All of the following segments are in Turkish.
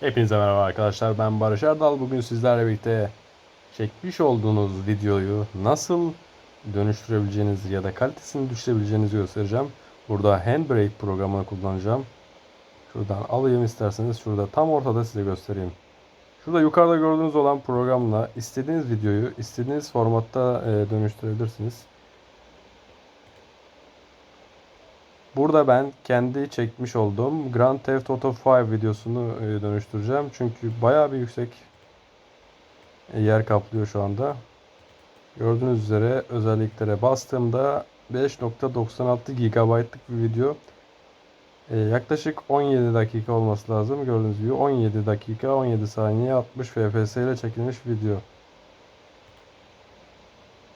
Hepinize merhaba arkadaşlar. Ben Barış Erdal. Bugün sizlerle birlikte çekmiş olduğunuz videoyu nasıl dönüştürebileceğinizi ya da kalitesini düşürebileceğinizi göstereceğim. Burada Handbrake programını kullanacağım. Şuradan alayım isterseniz. Şurada tam ortada size göstereyim. Şurada yukarıda gördüğünüz olan programla istediğiniz videoyu istediğiniz formatta e, dönüştürebilirsiniz. Burada ben kendi çekmiş olduğum Grand Theft Auto 5 videosunu e, dönüştüreceğim. Çünkü bayağı bir yüksek e, yer kaplıyor şu anda. Gördüğünüz üzere özelliklere bastığımda 5.96 GB'lık bir video. E, yaklaşık 17 dakika olması lazım. Gördüğünüz gibi 17 dakika 17 saniye 60 FPS ile çekilmiş video.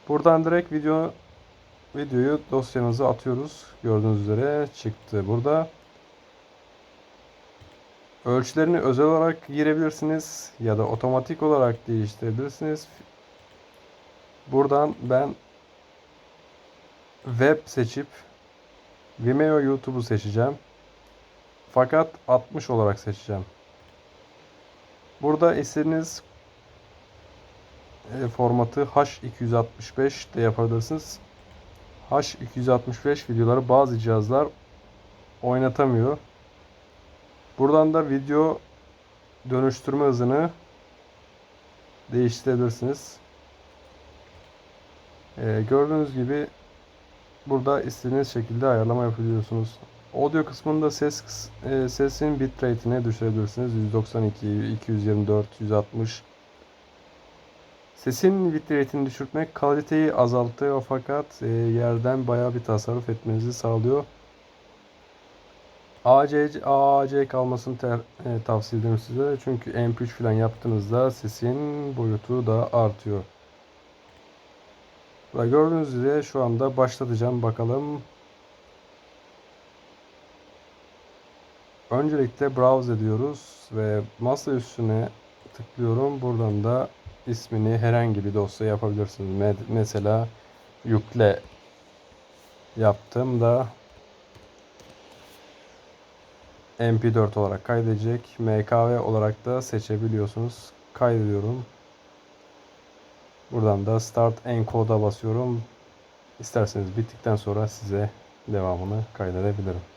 Buradan direkt video videoyu dosyanıza atıyoruz. Gördüğünüz üzere çıktı burada. Ölçülerini özel olarak girebilirsiniz ya da otomatik olarak değiştirebilirsiniz. Buradan ben web seçip Vimeo YouTube'u seçeceğim. Fakat 60 olarak seçeceğim. Burada istediğiniz e, formatı H265 de yapabilirsiniz. H265 videoları bazı cihazlar oynatamıyor. Buradan da video dönüştürme hızını değiştirebilirsiniz. Ee, gördüğünüz gibi burada istediğiniz şekilde ayarlama yapabiliyorsunuz. Audio kısmında ses e, sesin bitrate'ini düşürebilirsiniz. 192, 224, 160 Sesin bitrate'ini düşürtmek kaliteyi azaltıyor fakat e, yerden bayağı bir tasarruf etmenizi sağlıyor. AC, AAC kalmasını ter, e, tavsiye ederim size. Çünkü MP3 falan yaptığınızda sesin boyutu da artıyor. Burada gördüğünüz üzere şu anda başlatacağım bakalım. Öncelikle browse ediyoruz ve masa üstüne tıklıyorum. Buradan da ismini herhangi bir dosya yapabilirsiniz. Me- Mesela yükle yaptığımda MP4 olarak kaydedecek. MKV olarak da seçebiliyorsunuz. Kaydediyorum. Buradan da Start Encode'a basıyorum. İsterseniz bittikten sonra size devamını kaydedebilirim.